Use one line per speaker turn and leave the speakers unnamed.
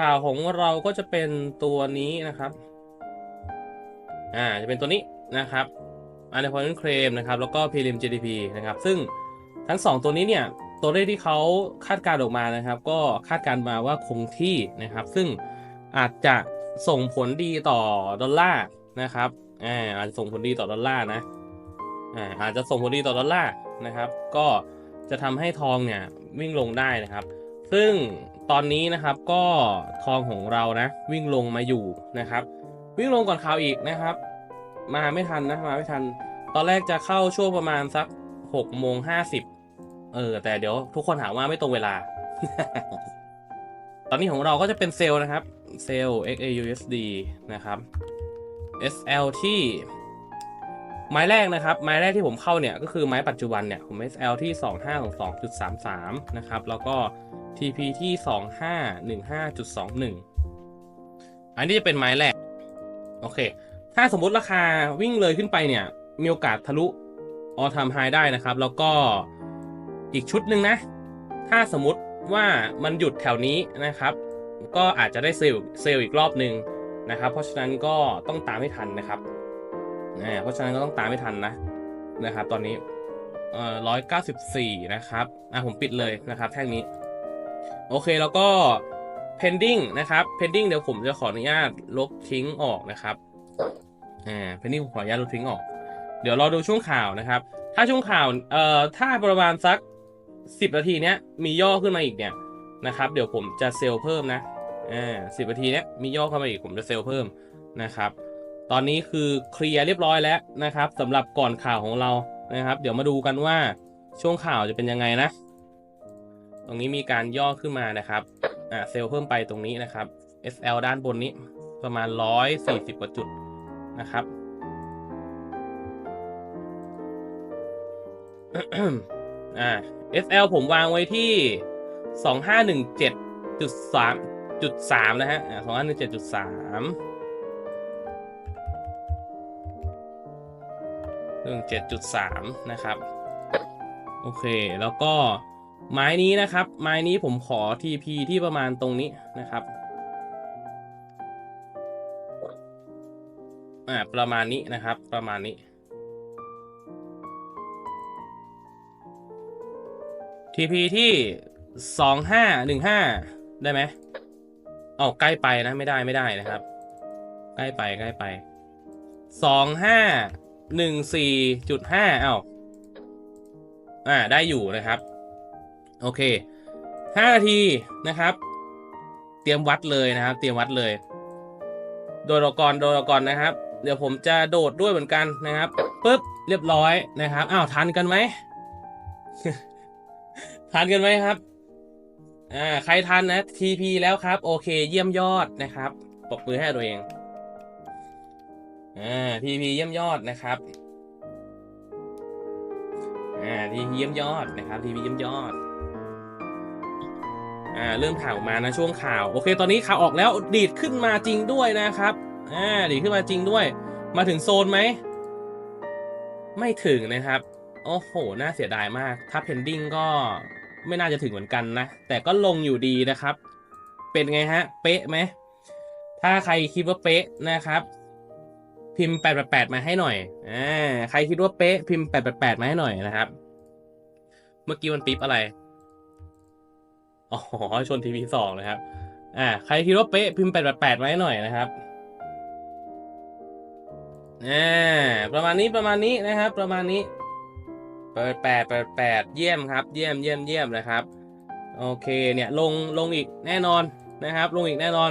ข่าวของเราก็จะเป็นตัวนี้นะครับ อ่า จะเป็นตัวนี้นะครับ unemployment claim นะครับ แล้วก็ prelim GDP นะครับ ซึ่งทั้งสองตัวนี้เนี่ย ตัวเลขที่เขาคาดการณ์ออกมานะครับ ก็คาดการณ์มาว่าคงที่นะครับ ซึ่งอาจจะส่งผลดีต่อดอลลาร์นะครับ อ่า อาจจะส่งผลดีต่อดอลลาร์นะ อ่า อาจจะส่งผลดีต่อดอลลาร์นะครับ ก็จะทำให้ทองเนี่ยวิ่งลงได้นะครับ ซึ่งตอนนี้นะครับก็ทองของเรานะ วิ่งลงมาอยู่นะครับ วิ่งลงก่อนข่าวอีกนะครับ มาไม่ทันนะมาไม่ทัน ตอนแรกจะเข้าช่วงประมาณสักหกโมงห้าสิบเออ แต่เดี๋ยวทุกคนหามว่าไม่ตรงเวลา ตอนนี้ของเราก็จะเป็นเซลล์นะครับ เซลล์ XAUSD นะครับ SL ที่ไม้แรกนะครับ ไม้แรกที่ผมเข้าเนี่ยก็คือไม้ปัจจุบันเนี่ยผม SL ที่ 2522.33 นะครับ แล้วก็ TP ที่ 2515.21 อันนี้จะเป็นไม้แรก โอเค ถ้าสมมติราคาวิ่งเลยขึ้นไปเนี่ย มีโอกาสทะลุออท m ไฮได้นะครับ แล้วก็อีกชุดหนึ่งนะ ถ้าสมมติว่ามันหยุดแถวนี้นะครับ ก็อาจจะได้เซลล์เซลล์อีกรอบหนึ่งนะครับ เพราะฉะนั้นก็ต้องตามให้ทันนะครับเพราะฉะนั้นก็ต้องตามให้ทันนะนะครับ ตอนนี้ร้อยเก้าสิบสี่นะครับอะผมปิดเลยนะครับ แท่งนี้ โอเคแล้วก็ pending นะครับ pending เดี๋ยวผมจะขออนุญาตลบทิ้งออกนะครับอ่า pending ผมขออนุญาตลบทิ้งออก เดี๋ยวเรอดูช่วงข่าวนะครับ ถ้าช่วงข่าวเอ่อถ้าประมาณสัก10นาทีเนี้ยมีย่อขึ้นมาอีกเนี่ยนะครับ เดี๋ยวผมจะเซลล์เพิ่มนะอ่าสิบนาทีเนี้ยมีย่อเข้ามาอีกผมจะเซลล์เพิ่มนะครับตอนนี้คือเคลียร์เรียบร้อยแล้วนะครับสำหรับก่อนข่าวของเรานะครับ เดี๋ยวมาดูกันว่าช่วงข่าวจะเป็นยังไงนะ ตรงนี้มีการย่อขึ้นมานะครับอ่าเซลล์เพิ่มไปตรงนี้นะครับ SL ด้านบนนี้ประมาณ 140 กว่าจุดนะครับอ่า SL ผมวางไว้ที่ 2517.3.3 นะฮะอ่า2517.3 17.3นะครับ โอเค แล้วก็ ไม้นี้นะครับ ไม้นี้ผมขอ TP ที่ประมาณตรงนี้นะครับอ่าประมาณนี้นะครับ ประมาณนี้ TP ที่สองห้าหนึ่งห้าได้ไหมอ๋อใกล้ไปนะไม่ได้ไม่ได้นะครับ ใกล้ไปใกล้ไปสองห้าหนึ่งสี่จุดห้าเอ้าอ่าได้อยู่นะครับ โอเคห้านาทีนะครับ เตรียมวัดเลยนะครับ เตรียมวัดเลย โดดออกก่อนโดดออกก่อนนะครับ เดี๋ยวผมจะโดดด้วยเหมือนกันนะครับปุ๊บเรียบร้อยนะครับอ้าวทันกันไหมทันกันไหมครับอ่าใครทันนะ TP แล้วครับ โอเค เยี่ยมยอดนะครับปรบมือให้ตัวเองอ่า TP เยี่ยมยอดนะครับอ่า TP เยี่ยมยอดนะครับ TP เยี่ยมยอด อ่าเริ่มข่าวออกมานะช่วงข่าว โอเค ตอนนี้ข่าวออกแล้วดีดขึ้นมาจริงด้วยนะครับอ่าดีดขึ้นมาจริงด้วย มาถึงโซนไหม ไม่ถึงนะครับ โอ้โห น่าเสียดายมาก ถ้า pending ก็ไม่น่าจะถึงเหมือนกันนะ แต่ก็ลงอยู่ดีนะครับ เป็นไงฮะ เป๊ะไหม ถ้าใครคิดว่าเป๊ะนะครับพิมพ์ 888 มาให้หน่อย อ่า ใครคิดว่าเป๊ะ พิมพ์ 888 มาให้หน่อยนะครับ เมื่อกี้มันปิ๊บอะไร อ๋อ ชนทีวีสองนะครับ อ่า ใครคิดว่าเป๊ะพิมพ์888มาให้หน่อยนะครับ อ่า ประมาณนี้ประมาณนี้นะครับ ประมาณนี้เปิดแปดเปิดแปดเยี่ยมครับ เยี่ยมเยี่ยมเยี่ยมนะครับ โอเค เนี่ย ลง ลงอีกแน่นอนนะครับ ลงอีกแน่นอน